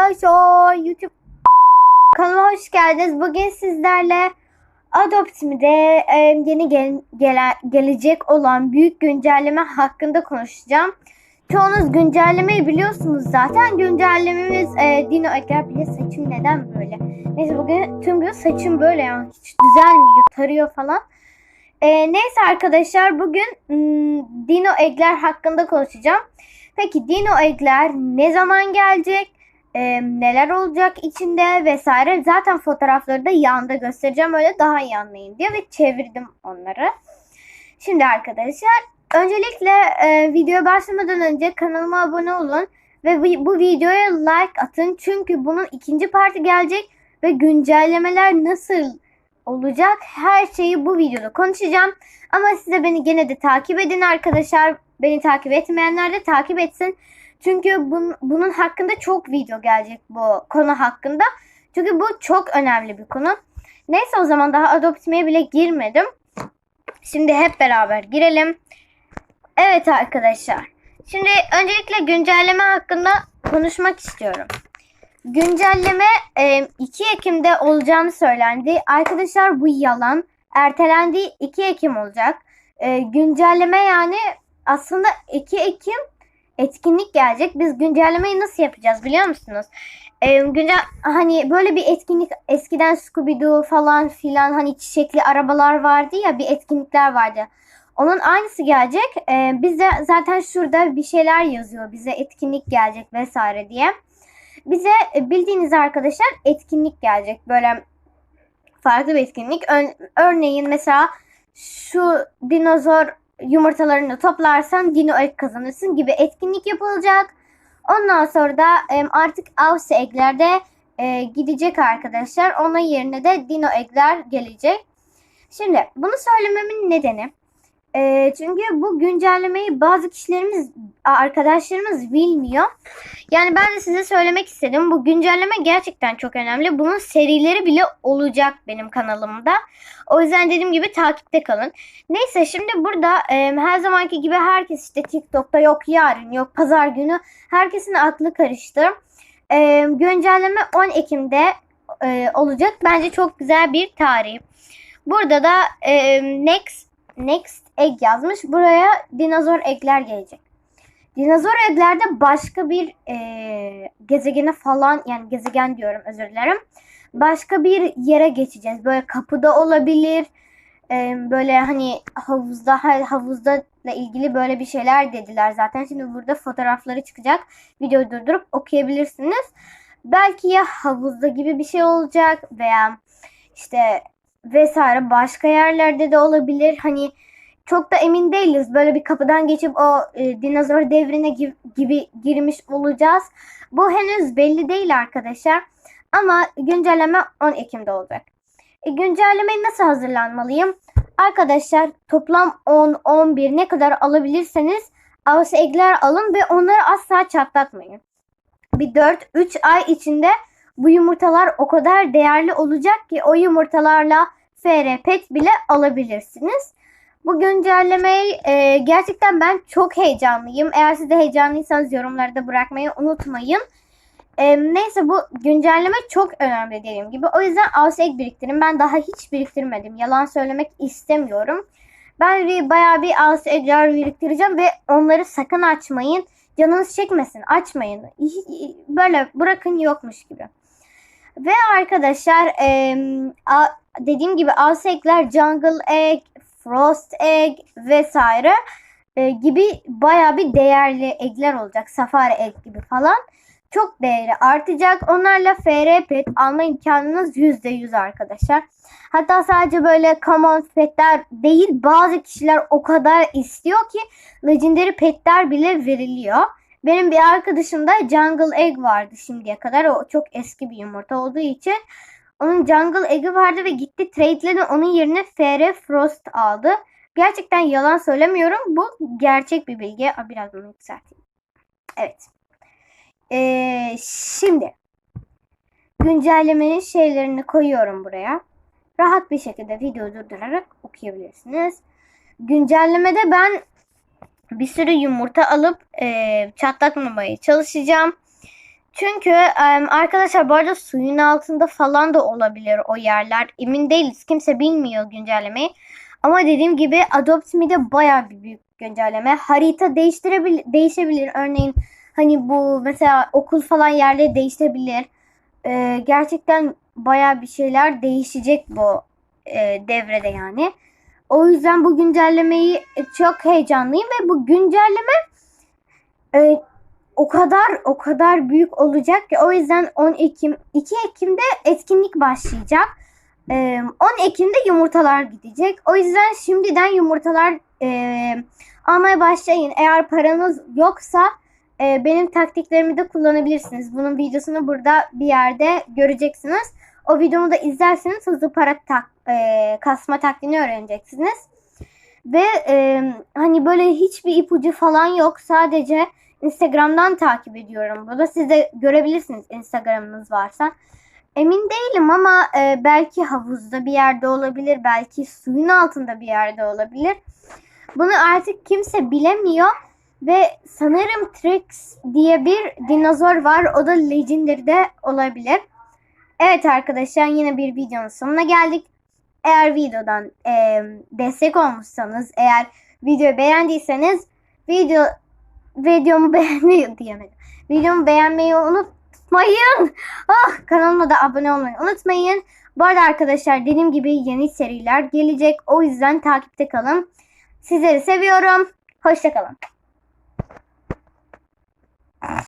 YouTube kanalıma hoş geldiniz. Bugün sizlerle Adoptimi'de e, yeni gel- gele- gelecek olan büyük güncelleme hakkında konuşacağım. Çoğunuz güncellemeyi biliyorsunuz zaten. Güncellememiz e, Dino Eker bile saçım neden böyle? Neyse bugün tüm gün saçım böyle yani hiç düzelmiyor, tarıyor falan. E, neyse arkadaşlar bugün hmm, Dino Egler hakkında konuşacağım. Peki Dino Egler ne zaman gelecek? E, neler olacak içinde vesaire. Zaten fotoğrafları da yanda göstereceğim öyle daha iyi anlayın diye ve çevirdim onları. Şimdi arkadaşlar öncelikle e, videoya başlamadan önce kanalıma abone olun ve bu, bu videoya like atın. Çünkü bunun ikinci parti gelecek ve güncellemeler nasıl olacak her şeyi bu videoda konuşacağım. Ama size beni gene de takip edin arkadaşlar. Beni takip etmeyenler de takip etsin. Çünkü bun, bunun hakkında çok video gelecek bu konu hakkında. Çünkü bu çok önemli bir konu. Neyse o zaman daha adoptmeye bile girmedim. Şimdi hep beraber girelim. Evet arkadaşlar. Şimdi öncelikle güncelleme hakkında konuşmak istiyorum. Güncelleme e, 2 Ekim'de olacağını söylendi. Arkadaşlar bu yalan. Ertelendi 2 Ekim olacak. Güncelleme yani aslında 2 Ekim etkinlik gelecek. Biz güncellemeyi nasıl yapacağız biliyor musunuz? Ee, güncel hani böyle bir etkinlik eskiden Scooby Doo falan filan hani çiçekli arabalar vardı ya bir etkinlikler vardı. Onun aynısı gelecek. Ee, bize zaten şurada bir şeyler yazıyor. Bize etkinlik gelecek vesaire diye. Bize e, bildiğiniz arkadaşlar etkinlik gelecek. Böyle farklı bir etkinlik. Ör- örneğin mesela şu dinozor yumurtalarını toplarsan dino egg kazanırsın gibi etkinlik yapılacak. Ondan sonra da artık avsi eglerde e, gidecek arkadaşlar. Onun yerine de dino eggler gelecek. Şimdi bunu söylememin nedeni e, çünkü bu güncellemeyi bazı kişilerimiz arkadaşlarımız bilmiyor. Yani ben de size söylemek istedim. Bu güncelleme gerçekten çok önemli. Bunun serileri bile olacak benim kanalımda. O yüzden dediğim gibi takipte kalın. Neyse şimdi burada e, her zamanki gibi herkes işte TikTok'ta yok yarın yok pazar günü herkesin aklı karıştı. E, güncelleme 10 Ekim'de e, olacak. Bence çok güzel bir tarih. Burada da e, next next egg yazmış. Buraya dinozor eggler gelecek. Dinozor eglerde başka bir e, gezegene falan yani gezegen diyorum özür dilerim. Başka bir yere geçeceğiz. Böyle kapıda olabilir. E, böyle hani havuzda havuzda ile ilgili böyle bir şeyler dediler zaten. Şimdi burada fotoğrafları çıkacak. Videoyu durdurup okuyabilirsiniz. Belki ya havuzda gibi bir şey olacak veya işte vesaire başka yerlerde de olabilir. Hani çok da emin değiliz. Böyle bir kapıdan geçip o e, dinozor devrine gi- gibi girmiş olacağız. Bu henüz belli değil arkadaşlar. Ama güncelleme 10 Ekim'de olacak. E, güncellemeye nasıl hazırlanmalıyım? Arkadaşlar toplam 10, 11 ne kadar alabilirseniz avsi egler alın ve onları asla çatlatmayın. Bir 4-3 ay içinde bu yumurtalar o kadar değerli olacak ki o yumurtalarla FR pet bile alabilirsiniz. Bu güncellemeyi e, gerçekten ben çok heyecanlıyım. Eğer siz de heyecanlıysanız yorumlarda bırakmayı unutmayın. E, neyse bu güncelleme çok önemli dediğim gibi. O yüzden ASEG biriktirin. Ben daha hiç biriktirmedim. Yalan söylemek istemiyorum. Ben bir, bayağı bir ASEG'ler biriktireceğim ve onları sakın açmayın. Canınız çekmesin. Açmayın. Böyle bırakın yokmuş gibi. Ve arkadaşlar e, a, dediğim gibi ASEG'ler Jungle Egg, Frost Egg vesaire e, gibi baya bir değerli eggler olacak. Safari Egg gibi falan. Çok değeri artacak. Onlarla FR pet alma imkanınız %100 arkadaşlar. Hatta sadece böyle common petler değil bazı kişiler o kadar istiyor ki legendary petler bile veriliyor. Benim bir arkadaşımda Jungle Egg vardı şimdiye kadar. O çok eski bir yumurta olduğu için onun Jungle Egg'i vardı ve gitti trade'ledi. Onun yerine FR Frost aldı. Gerçekten yalan söylemiyorum. Bu gerçek bir bilgi. Biraz bunu yükselteyim. Evet. Ee, şimdi güncellemenin şeylerini koyuyorum buraya. Rahat bir şekilde video durdurarak okuyabilirsiniz. Güncellemede ben bir sürü yumurta alıp e, çatlatmamaya çalışacağım. Çünkü em, arkadaşlar bu arada suyun altında falan da olabilir o yerler. Emin değiliz. Kimse bilmiyor güncellemeyi. Ama dediğim gibi Adopt Me'de bayağı bir büyük güncelleme. Harita değiştirebilir, değişebilir. Örneğin hani bu mesela okul falan yerleri değişebilir. Ee, gerçekten bayağı bir şeyler değişecek bu e, devrede yani. O yüzden bu güncellemeyi çok heyecanlıyım ve bu güncelleme e, o kadar o kadar büyük olacak ki o yüzden 10 Ekim 2 Ekim'de etkinlik başlayacak. Ee, 10 Ekim'de yumurtalar gidecek. O yüzden şimdiden yumurtalar e, almaya başlayın. Eğer paranız yoksa e, benim taktiklerimi de kullanabilirsiniz. Bunun videosunu burada bir yerde göreceksiniz. O videomu da izlerseniz hızlı para tak, e, kasma taktiğini öğreneceksiniz. Ve e, hani böyle hiçbir ipucu falan yok. Sadece Instagram'dan takip ediyorum. Bunu siz de görebilirsiniz Instagram'ınız varsa. Emin değilim ama e, belki havuzda bir yerde olabilir. Belki suyun altında bir yerde olabilir. Bunu artık kimse bilemiyor. Ve sanırım Trix diye bir dinozor var. O da Legendary'de olabilir. Evet arkadaşlar yine bir videonun sonuna geldik. Eğer videodan e, destek olmuşsanız, eğer videoyu beğendiyseniz video videomu beğenmeyi diyemedim. Videomu beğenmeyi unutmayın. Ah kanalıma da abone olmayı unutmayın. Bu arada arkadaşlar dediğim gibi yeni seriler gelecek. O yüzden takipte kalın. Sizleri seviyorum. Hoşçakalın.